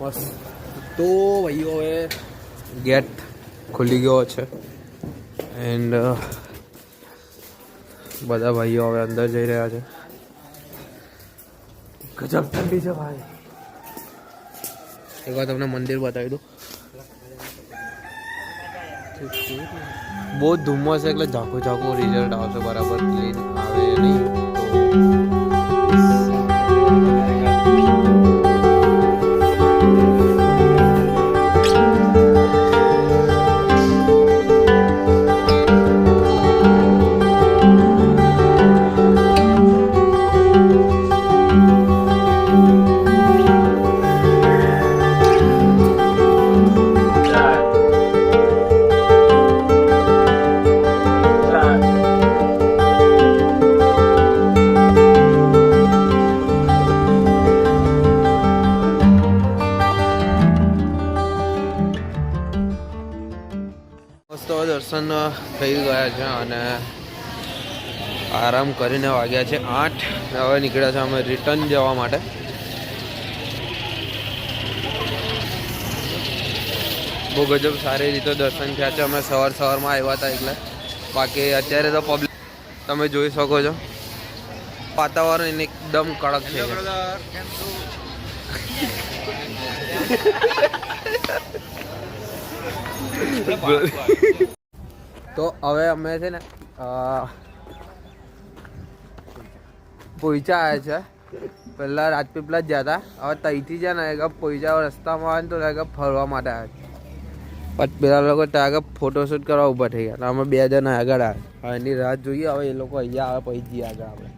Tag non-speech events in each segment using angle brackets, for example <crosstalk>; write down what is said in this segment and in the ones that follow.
મસ્ત તો ભાઈઓ હવે ગેટ ખુલી ગયો છે. એન્ડ બધા ભાઈઓ હવે અંદર જઈ રહ્યા છે. ગજબ ઠંડી છે ભાઈ. એકવાર તમને મંદિર બતાવી દઉં. બહુ ધુમ્મસ એટલે ઝાંખું ઝાકું રિઝલ્ટ આવશે બરાબર. ક્લીન આવે નહીં. દર્શન થઈ ગયા છે અને આરામ કરીને વાગ્યા છે આઠ. હવે નીકળ્યા છે અમે રિટર્ન જવા માટે. બહુ ગજબ સારી રીતે દર્શન થયા છે. અમે સવાર સવારમાં આવ્યા હતા એટલે. બાકી અત્યારે તો પબ્લિક તમે જોઈ શકો છો. વાતાવરણ એકદમ કડક છે. તો હવે અમે છે ને પોઈચા આવ્યા છે. પહેલાં રાજપીપળા જ ગયા હતા હવે તઈથી છે ને આગળ પોઈચા રસ્તામાં આવે ને તો એક ફરવા માટે આવ્યા પછી પેલા લોકો ત્યાં આગળ ફોટોશૂટ કરવા ઊભા થઈ ગયા. અમે બે જણા આગળ આવ્યા. એની રાહ જોઈએ, હવે એ લોકો અહીંયા આવે પછી જઈએ આગળ આપણે.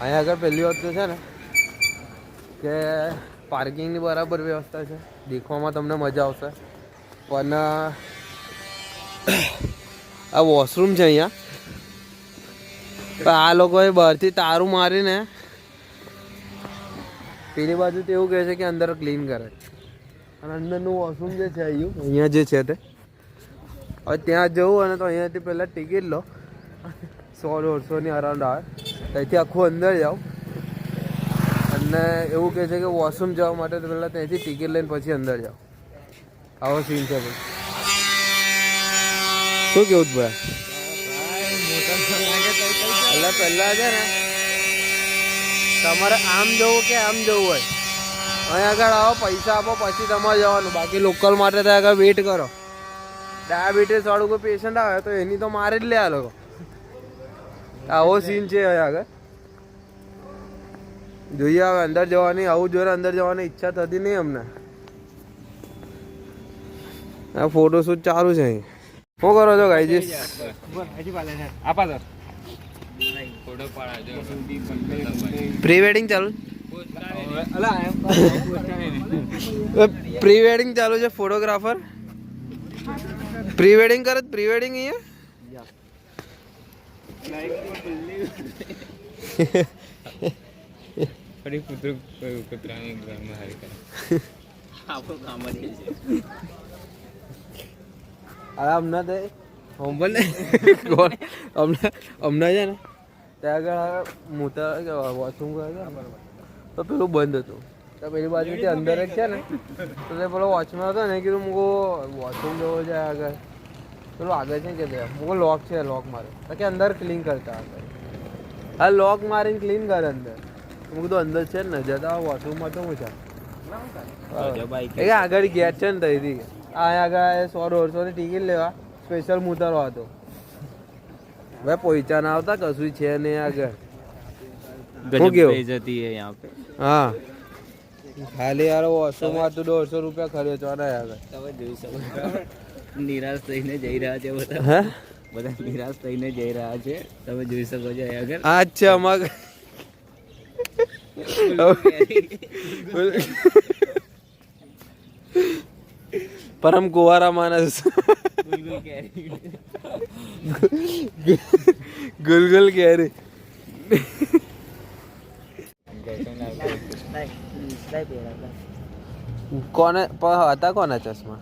અહીંયા આગળ પહેલી વસ્તુ છે ને, કે પાર્કિંગની બરાબર વ્યવસ્થા છે. દેખવામાં તમને મજા આવશે. પણ આ વોશરૂમ છે અહીંયા. આ લોકોએ બહારથી તારું મારીને પેલી બાજુ તો એવું કહે છે કે અંદર ક્લીન કરે. અને અંદરનું વોશરૂમ જે છે અહીંયા અહીંયા જે છે તે. હવે ત્યાં જવું અને તો અહીંયાથી પહેલાં ટિકિટ લો. સો દોઢસોની અરાઉન્ડ આવે. ત્યાંથી આખું અંદર જાઓ. અને એવું કહે છે કે વોશરૂમ જવા માટે પહેલાં ત્યાંથી ટિકિટ લઈને પછી અંદર જાઓ. આવો સીન છે ભાઈ. શું કેવું ભાઈ? એટલે પહેલા છે ને, તમારે આમ જવું કે આમ જવું હોય. અહીં આગળ આવો, પૈસા આપો, પછી તમારે જવાનું. બાકી લોકલ માટે ત્યાં આગળ વેઇટ કરો. ડાયાબિટીસ વાળું કોઈ પેશન્ટ આવે તો એની તો મારે જ લે આ લોકો. આવો સીન છે અહીં આગળ. જોઈએ હવે અંદર જવાની, આવું જોઈને અંદર જવાની ઈચ્છા થતી નહીં અમને. આ ફોટોશૂટ ચાલુ છે અહીં. શું કરો છો. ગાઈજી પ્રી વેડિંગ ચાલુ? પ્રી વેડિંગ ચાલુ છે ફોટોગ્રાફર પ્રી વેડિંગ કરે. પ્રી વેડિંગ અહીંયા કરે અરે હમણાં તે હોમવર્ક ને <laughs> કોણ? હમણાં હમણાં છે ને? ત્યાં આગળ મોટા વોશરૂમ હતા. ને, તો પેલું બંધ હતું. તો પેલી બાજુથી અંદર એક છે ને તો તે પેલો વોચમેન હતો ને કીધું મુકો વોશરૂમ જવો છે આગળ. પેલું આગળ છે કે તે? મુકો લોક છે લોક મારે. તો કે અંદર ક્લીન કરતા આગળ. હા લોક મારીને ક્લીન કરે અંદર. હું કીધું અંદર છે ને જતા વોશરૂમમાં તો હું છે આગળ ગેટ છે ને તઈથી. અહીંયા આગળ સો દોઢસોની ટિકિટ લેવા. સ્પેશિયલ મૂતરો હતો હવે પૈસા ના આવતા કશું છે નહીં આગળ જતી હા ખાલી યાર વોસો માં તો દોઢસો રૂપિયા ખર્ચો ને આગળ. તમે જોઈ શકો. નિરાશ થઈને જઈ રહ્યા છે બધા. બધા નિરાશ થઈને જઈ રહ્યા છે. તમે જોઈ શકો છો આગળ. આ છે અમાર <laughs> <laughs> પરમ કુવારા માણસ. ગુલગુલ કેરી. કોને હતા કોના ચશ્મા?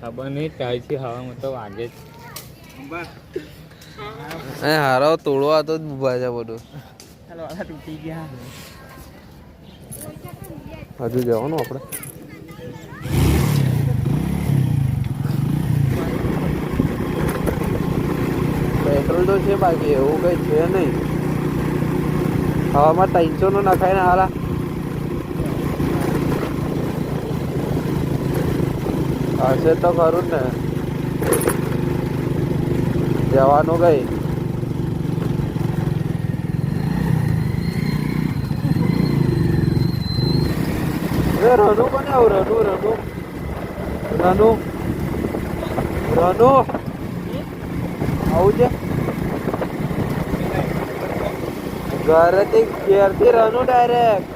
ખબર નહીં ટાઈથી હવામાં તો વાગે જ. હારો તોડવા તો જ ઊભા છે બધું. હજુ જવાનું આપણે? પેટ્રોલ તો છે બાકી, એવું કઈ છે નહીં. હવામાં ત્રણસો નો નખાય ને હાલા હશે તો ખરું ને. જવાનું કઈ? એ રનુ કોને આવું રનુ રનુ રનુ રનુ આવું છે ઘરેથી ઘેરથી રનુ ડાયરેક્ટ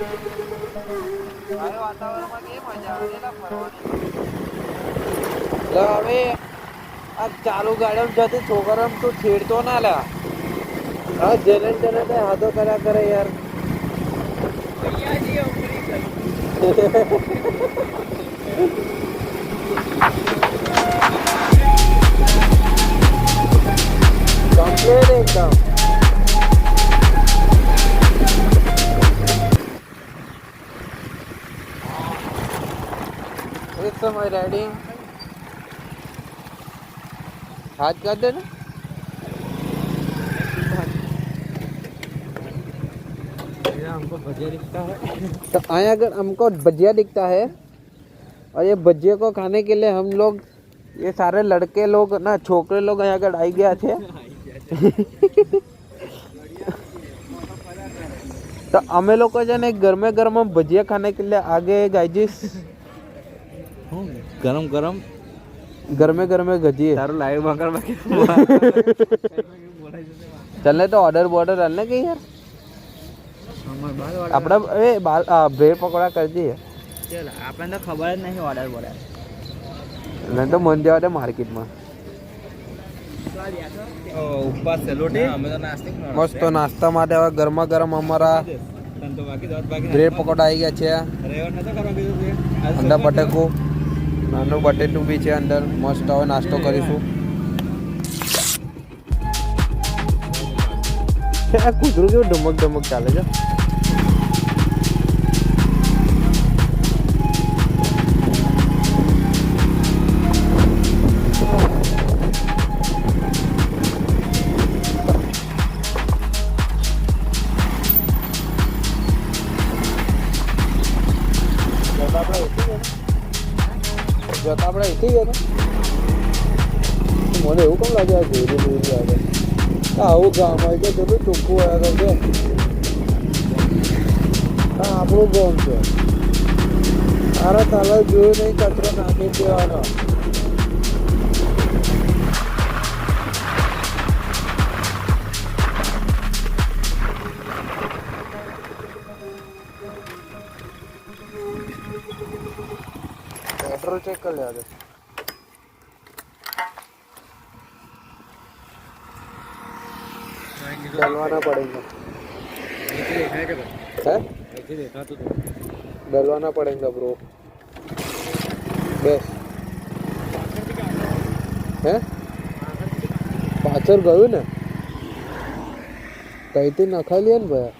બોલ ને તું હેલો લે હવે આ ચાલુ ગાડીમાં જતી છોકરાને તું છેડતો ના લે હા જેને જેને તે હાથો કર્યા કરે યાર કમ્પ્લીટ એકદમ इट्स माय राइडिंग हाथ कर देना हमको दिखता है। तो आए अगर हमको भजिया दिखता है और ये भजिया को खाने के लिए हम लोग ये सारे लड़के लोग ना छोकरे लोग यहाँ अगर आई गया थे। तो हमें लोग को जाना घर में घर भजिया खाने के लिए आगे गाइजिस ગરમ ગરમ. ગરમે ગરમે ગજીએ. તારું લાઈવ મગર બાકી ચલને તો ઓર્ડર બોર્ડર હાલને કે યાર? આપણે એ બાલ આ, બ્રેડ પકોડા કરી દઈએ. ચાલ આપણને તો ખબર જ નહીં ઓર્ડર બોર્ડર. નહીં તો મન જવા દે માર્કેટમાં. ઉપવાસ સેલોટી અમે તો નાસ્તિક મસ્ત નાસ્તા માટે હવે ગરમા ગરમ અમારા તો બાકી દોત બાકી બ્રેડ પકોડા આવી ગયા છે. અંડા બટેકું નાનું બટેટું બી છે અંદર. મસ્ત હવે નાસ્તો કરીશું. કૂતરું કેવું ડમક ડમક ચાલે છે. જતા આપણે અહીંથી ગયા મને એવું કેમ લાગે આ જોયેલું આવે આવું ગામ હોય કે કેટલું ટૂંકું આગળ છે. હા આપણું ગામ છે. તારા તાલા જોયું નહીં, કચરો નાખી દેવાનો. पेट्रोल चेक कर ले आगे डलवाना पड़ेगा है डलवाना पड़ेगा ब्रो બસ હે પાછળ ગયું ને કઈથી નખાઈ લે ને ભાઈ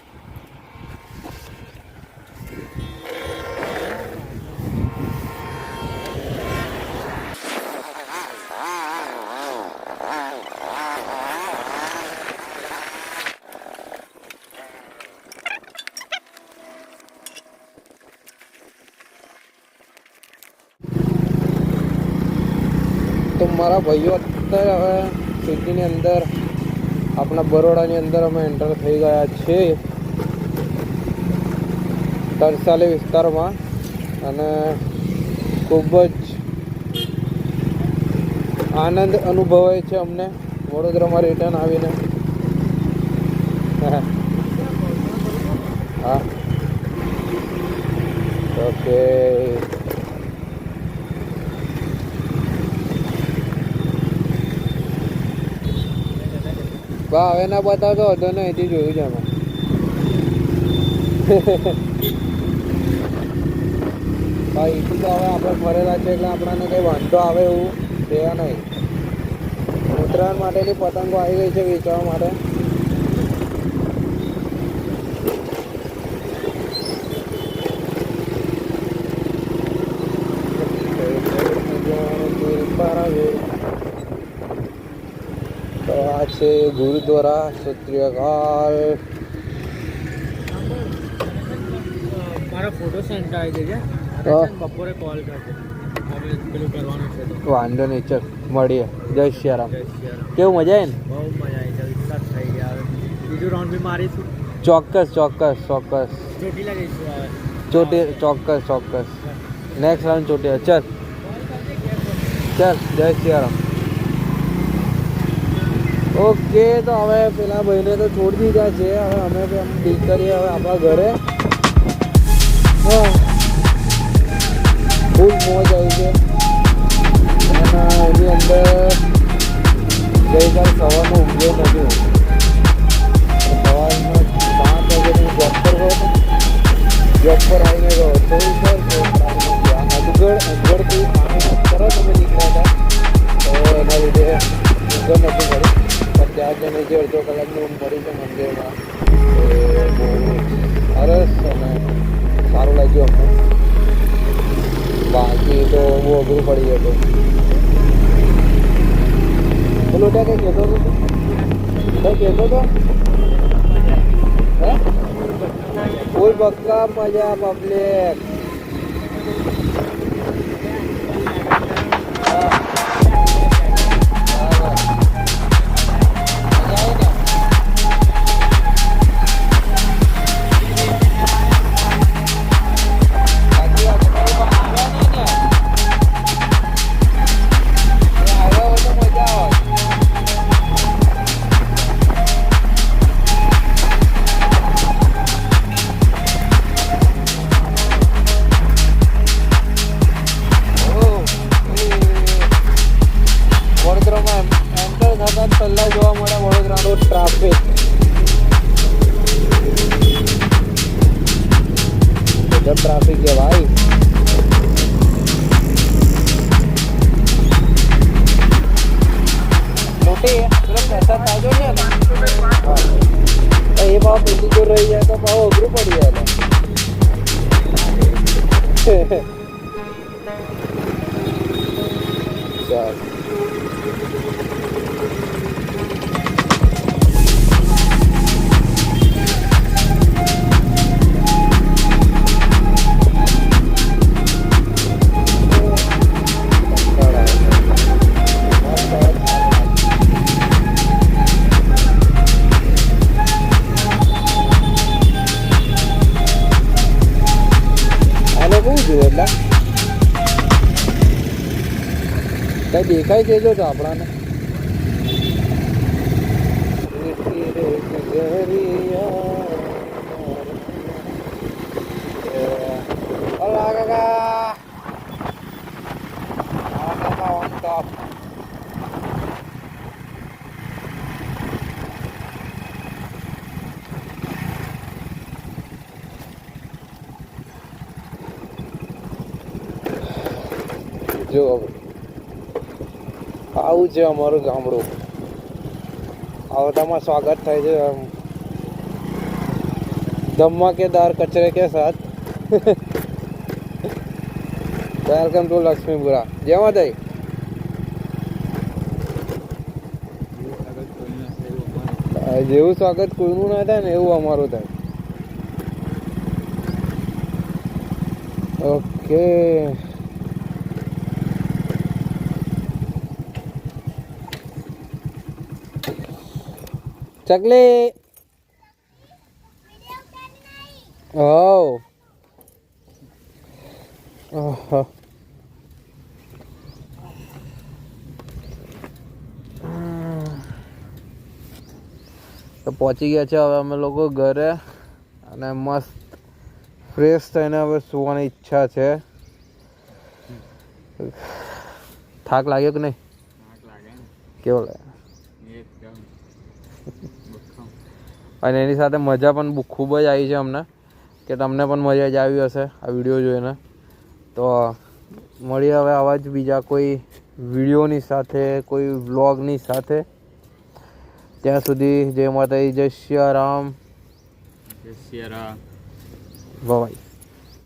મારા ભાઈઓ અત્યારે હવે સિટીની અંદર, આપણા બરોડાની અંદર અમે એન્ટર થઈ ગયા છીએ તરસાલી વિસ્તારમાં. અને ખૂબ જ આનંદ અનુભવાય છે અમને. વડોદરામાં રિટર્ન આવીને. હા. ઓકે બા હવે ના બતાવતો હતો ને એથી જોયું છે અમે <laughs> ભાઈ એથી તો હવે આપણે ફરેલા છે એટલે આપણને કંઈ વાંધો આવે એવું છે નહીં. ઉત્તરાયણ માટેની પતંગો આવી ગઈ છે વેચવા માટે. તો આ છે ગુરુદ્વારા ક્ષત્રિયકાલ મારા ફોટો સેન્ટ આવી જશે હા. બપોરે કોલ કરજો હવે પેલું કરવાનું છે તો વાંધો નહીં ચલ મળીએ જય શ્રીરામ જય શ્રી રામ. કેવું મજા આવી ને બહુ મજા આવી ગઈ વિશ્વાસ થઈ ગયા હવે બીજું રાઉન્ડ બી મારીશું ચોક્કસ ચોક્કસ ચોક્કસ ચોટીલા જઈશું હવે ચોટી ચોક્કસ ચોક્કસ નેક્સ્ટ રાઉન્ડ ચોટી ચલ ચાલ જય શ્રીરામ ઓકે, તો હવે પેલા ભાઈને તો છોડી દીધા છે. હવે અમે બી કરીએ હવે આપણા ઘરે. ફૂલ મોજ આવી છે. અને એની અંદર ગઈકાલ સવારનો ઊંઘ્યો નથી સવારમાં પાંચ વાગે હું જોબ પર ગયો હતો. જોબ પર આવીને ગયો થોડી વાર તો અજગરથી પાણી તરત અમે નીકળ્યા હતા. તો એના લીધે ઊંઘ નથી પણ ત્યાં જઈને જે અડધો કલાકની ઊંઘ પડી છે મંદિરમાં, એ બહુ સરસ અને સારું લાગ્યું અમને. બાકી તો બહુ અઘરું પડી જતું બોલો, ત્યાં કંઈ કહેતો હતો કંઈ કહેતો હતો હે? ફૂલ પક્કા મજા પબ્લિક વડોદરાનો ટ્રાફિક ગજબ ટ્રાફિક છે મોટી પૈસા થાજો ને એ ભાવ પેલી દૂર રહી જાય તો ભાવ અઘરું પડી જાય ચાલ કઈ દેખાય છે જો તો આપણાને Hola kakak. Hola kakak on top. જો આવું છે અમારું ગામડું. આવતામાં સ્વાગત થાય છે આમ ધમાકેદાર કચરે કે સાથ વેલકમ ટુ લક્ષ્મીપુરા જય માતાજી. જેવું સ્વાગત કોઈનું ના થાય ને એવું અમારું થાય. ઓકે ચકલી. ઓ ઓહો. તો પહોંચી ગયા છે હવે અમે લોકો ઘરે અને મસ્ત ફ્રેશ થઈને હવે સુવાની ઈચ્છા છે. થાક લાગ્યો કે નહીં? કેવો લાગ્યો? અને એની સાથે મજા પણ ખૂબ જ આવી છે અમને કે તમને પણ મજા જ આવી હશે આ વીડિયો જોઈને. તો મળીએ હવે આવા જ બીજા કોઈ વિડીયોની સાથે કોઈ વ્લોગની સાથે. ત્યાં સુધી જય માતાજી જય સિયારામ જય સિયારામ ભવાઈ